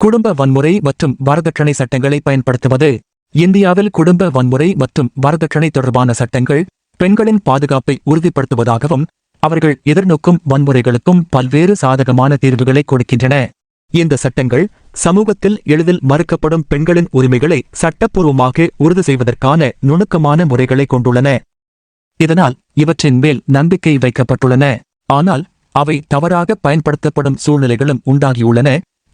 குடும்ப வன்முறை மற்றும் வரதட்சணை சட்டங்களை பயன்படுத்துவது இந்தியாவில் குடும்ப வன்முறை மற்றும் வரதட்சணை தொடர்பான சட்டங்கள் பெண்களின் பாதுகாப்பை உறுதிப்படுத்துவதாகவும் அவர்கள் எதிர்நோக்கும் வன்முறைகளுக்கும் பல்வேறு சாதகமான தீர்வுகளை கொடுக்கின்றன. இந்த சட்டங்கள் சமூகத்தில் எளிதில் மறுக்கப்படும் பெண்களின் உரிமைகளை சட்டப்பூர்வமாக உறுதி செய்வதற்கான நுணுக்கமான முறைகளை கொண்டுள்ளன. இதனால் இவற்றின் மேல் நம்பிக்கை வைக்கப்பட்டுள்ளன. ஆனால் அவை தவறாக பயன்படுத்தப்படும் சூழ்நிலைகளும் உண்டாகியுள்ளன.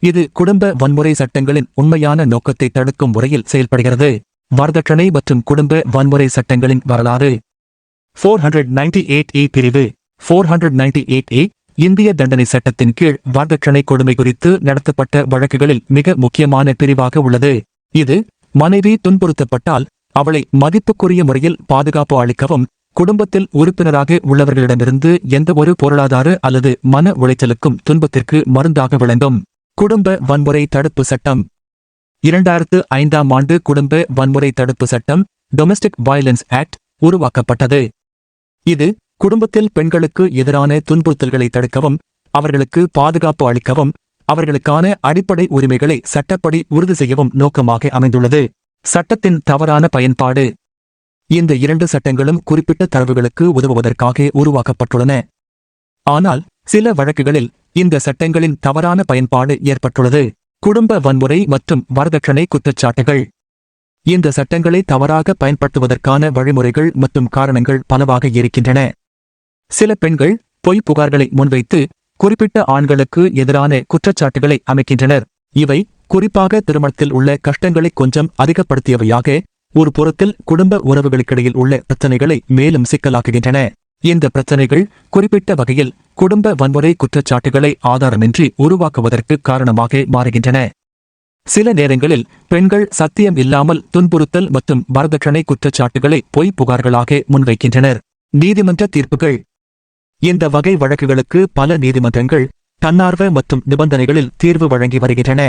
இது குடும்ப வன்முறை சட்டங்களின் உண்மையான நோக்கத்தை தடுக்கும் முறையில் செயல்படுகிறது. வரதட்சணை மற்றும் குடும்ப வன்முறை சட்டங்களின் வரலாறு. Four hundred ninety eight A பிரிவு. Four hundred ninety eight A இந்திய தண்டனை சட்டத்தின் கீழ் வரதட்சணை கொடுமை குறித்து நடத்தப்பட்ட வழக்குகளில் மிக முக்கியமான பிரிவாக உள்ளது. இது மனைவி துன்புறுத்தப்பட்டால் அவளை மதிப்புக்குரிய முறையில் பாதுகாப்பு அளிக்கவும் குடும்பத்தில் உறுப்பினராக உள்ளவர்களிடமிருந்து எந்தவொரு பொருளாதார அல்லது மன உளைச்சலுக்கும் துன்பத்திற்கு மருந்தாக விளங்கும் குடும்ப வன்முறை தடுப்பு சட்டம். இரண்டாயிரத்து ஐந்தாம் ஆண்டு குடும்ப வன்முறை தடுப்பு சட்டம் டொமஸ்டிக் வயலன்ஸ் ஆக்ட் உருவாக்கப்பட்டது. இது குடும்பத்தில் பெண்களுக்கு எதிரான துன்புறுத்தல்களை தடுக்கவும் அவர்களுக்கு பாதுகாப்பு அளிக்கவும் அவர்களுக்கான அடிப்படை உரிமைகளை சட்டப்படி உறுதி செய்யவும் நோக்கமாக அமைந்துள்ளது. சட்டத்தின் தவறான பயன்பாடு. இந்த இரண்டு சட்டங்களும் குறிப்பிட்ட தரவுகளுக்கு உதவுவதற்காக உருவாக்கப்பட்டுள்ளன. ஆனால் சில வழக்குகளில் இந்த சட்டங்களின் தவறான பயன்பாடு ஏற்பட்டுள்ளது. குடும்ப வன்முறை மற்றும் வரதட்சணை குற்றச்சாட்டுகள். இந்த சட்டங்களை தவறாக பயன்படுத்துவதற்கான வழிமுறைகள் மற்றும் காரணங்கள் பலவாக இருக்கின்றன. சில பெண்கள் பொய் புகார்களை முன்வைத்து குறிப்பிட்ட ஆண்களுக்கு எதிரான குற்றச்சாட்டுகளை அமைக்கின்றனர். இவை குறிப்பாக திருமணத்தில் உள்ள கஷ்டங்களை கொஞ்சம் அதிகப்படுத்தியவையாக ஒரு புறத்தில் குடும்ப உறவுகளுக்கிடையில் உள்ள பிரச்சனைகளை மேலும் சிக்கலாக்குகின்றன. இந்த பிரச்சனைகள் குறிப்பிட்ட வகையில் குடும்ப வன்முறை குற்றச்சாட்டுகளை ஆதாரமின்றி உருவாக்குவதற்கு காரணமாக மாறுகின்றன. சில நேரங்களில் பெண்கள் சத்தியம் இல்லாமல் துன்புறுத்தல் மற்றும் வரதட்சணை குற்றச்சாட்டுகளை பொய் புகார்களாக முன்வைக்கின்றனர். நீதிமன்ற தீர்ப்புகள். இந்த வகை வழக்குகளுக்கு பல நீதிமன்றங்கள் தன்னார்வ மற்றும் நிபந்தனைகளில் தீர்வு வழங்கி வருகின்றன.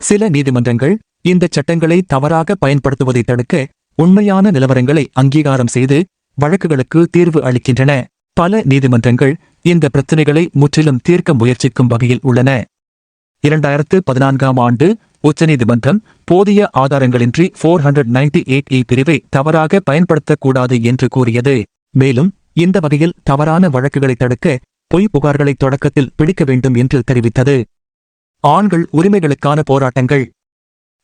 சில நீதிமன்றங்கள் இந்த சட்டங்களை தவறாக பயன்படுத்துவதை தடுக்க உண்மையான நிலவரங்களை அங்கீகாரம் செய்து வழக்குகளுக்கு தீர்வு அளிக்கின்றன. பல நீதிமன்றங்கள் இந்த பிரச்சினைகளை முற்றிலும் தீர்க்க முயற்சிக்கும் வகையில் உள்ளன. இரண்டாயிரத்து பதினான்காம் ஆண்டு உச்சநீதிமன்றம் போதிய ஆதாரங்களின்றி four hundred ninety eight E பிரிவை தவறாக பயன்படுத்தக்கூடாது என்று கூறியது. மேலும் இந்த வகையில் தவறான வழக்குகளை தடுக்க பொய் புகார்களை தொடக்கத்தில் பிடிக்க வேண்டும் என்று தெரிவித்தது. ஆண்கள் உரிமைகளுக்கான போராட்டங்கள்.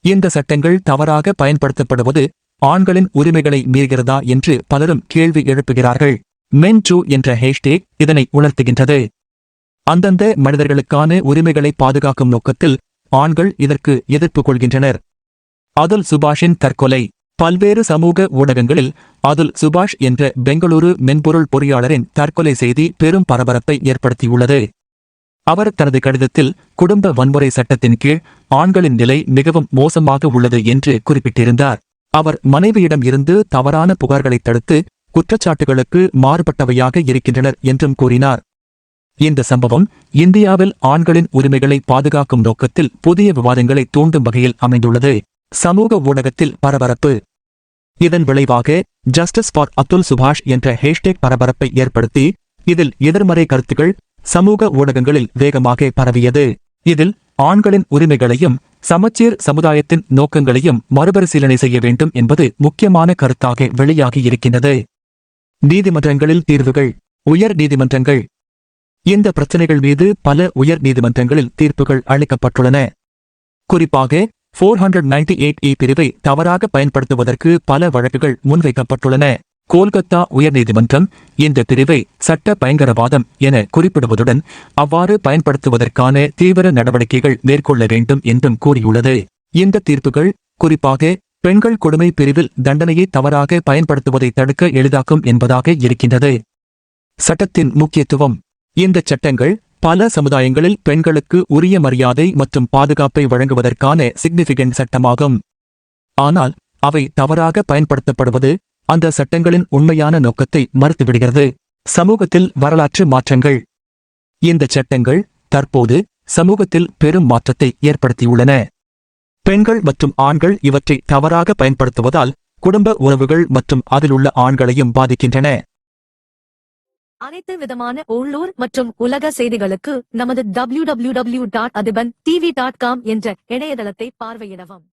இந்த சட்டங்கள் தவறாக பயன்படுத்தப்படுவது ஆண்களின் உரிமைகளை மீறுகிறதா என்று பலரும் கேள்வி எழுப்புகிறார்கள். மென்டூ என்ற ஹேஷ்டேக் இதனை உணர்த்துகின்றது. அந்தந்த மனிதர்களுக்கான உரிமைகளை பாதுகாக்கும் நோக்கத்தில் ஆண்கள் இதற்கு எதிர்ப்பு கொள்கின்றனர். அதுல் சுபாஷின் தற்கொலை. பல்வேறு சமூக ஊடகங்களில் அதுல் சுபாஷ் என்ற பெங்களூரு மென்பொருள் பொறியாளரின் தற்கொலை செய்தி பெரும் பரபரப்பை ஏற்படுத்தியுள்ளது. அவர் தனது கடிதத்தில் குடும்ப வன்முறை சட்டத்தின் கீழ் ஆண்களின் நிலை மிகவும் மோசமாக உள்ளது என்று குறிப்பிட்டிருந்தார். அவர் மனைவியிடம் இருந்து தவறான புகார்களை தடுத்து குற்றச்சாட்டுகளுக்கு மாறுபட்டவையாக இருக்கின்றனர் என்றும் கூறினார். இந்த சம்பவம் இந்தியாவில் ஆண்களின் உரிமைகளை பாதுகாக்கும் நோக்கத்தில் புதிய விவாதங்களை தூண்டும் வகையில் அமைந்துள்ளது. சமூக ஊடகத்தில் பரபரப்பு. இதன் விளைவாக ஜஸ்டிஸ் ஃபார் அத்துல் சுபாஷ் என்ற ஹேஷ்டேக் பரபரப்பை ஏற்படுத்தி இதில் எதிர்மறை கருத்துகள் சமூக ஊடகங்களில் வேகமாக பரவியது. இதில் ஆண்களின் உரிமைகளையும் சமச்சீர் சமுதாயத்தின் நோக்கங்களையும் மறுபரிசீலனை செய்ய வேண்டும் என்பது முக்கியமான கருத்தாக வெளியாகி இருக்கின்றது. நீதிமன்றங்களில் தீர்வுகள் உயர் நீதிமன்றங்கள். இந்த பிரச்சனைகள் மீது பல உயர் நீதிமன்றங்களில் தீர்ப்புகள் அளிக்கப்பட்டுள்ளன. குறிப்பாக four hundred ninety eight E பிரிவை தவறாக பயன்படுத்துவதற்கு பல வழக்குகள் முன்வைக்கப்பட்டுள்ளன. கோல்கத்தா உயர்நீதிமன்றம் இந்த பிரிவை சட்ட பயங்கரவாதம் என குறிப்பிடுவதுடன் அவ்வாறு பயன்படுத்துவதற்கான தீவிர நடவடிக்கைகள் மேற்கொள்ள வேண்டும் என்றும் கூறியுள்ளது. இந்த தீர்ப்புகள் குறிப்பாக பெண்கள் கொடுமை பிரிவில் தண்டனையை தவறாக பயன்படுத்துவதை தடுக்க எளிதாக்கும் என்பதாக இருக்கின்றது. சட்டத்தின் முக்கியத்துவம். இந்த சட்டங்கள் பல சமுதாயங்களில் பெண்களுக்கு உரிய மரியாதை மற்றும் பாதுகாப்பை வழங்குவதற்கான சிக்னிபிகன்ட் சட்டமாகும். ஆனால் அவை தவறாக பயன்படுத்தப்படுவது அந்த சட்டங்களின் உண்மையான நோக்கத்தை மறுத்துவிடுகிறது. சமூகத்தில் வரலாற்று மாற்றங்கள். இந்த சட்டங்கள் தற்போது சமூகத்தில் பெரும் மாற்றத்தை ஏற்படுத்தியுள்ளன. பெண்கள் மற்றும் ஆண்கள் இவற்றை தவறாக பயன்படுத்துவதால் குடும்ப உறவுகள் மற்றும் அதிலுள்ள ஆண்களையும் பாதிக்கின்றன. அனைத்து விதமான உள்ளூர் மற்றும் உலக செய்திகளுக்கு நமது W W W dot Athiban TV dot com என்ற இணையதளத்தை பார்வையிடவும்.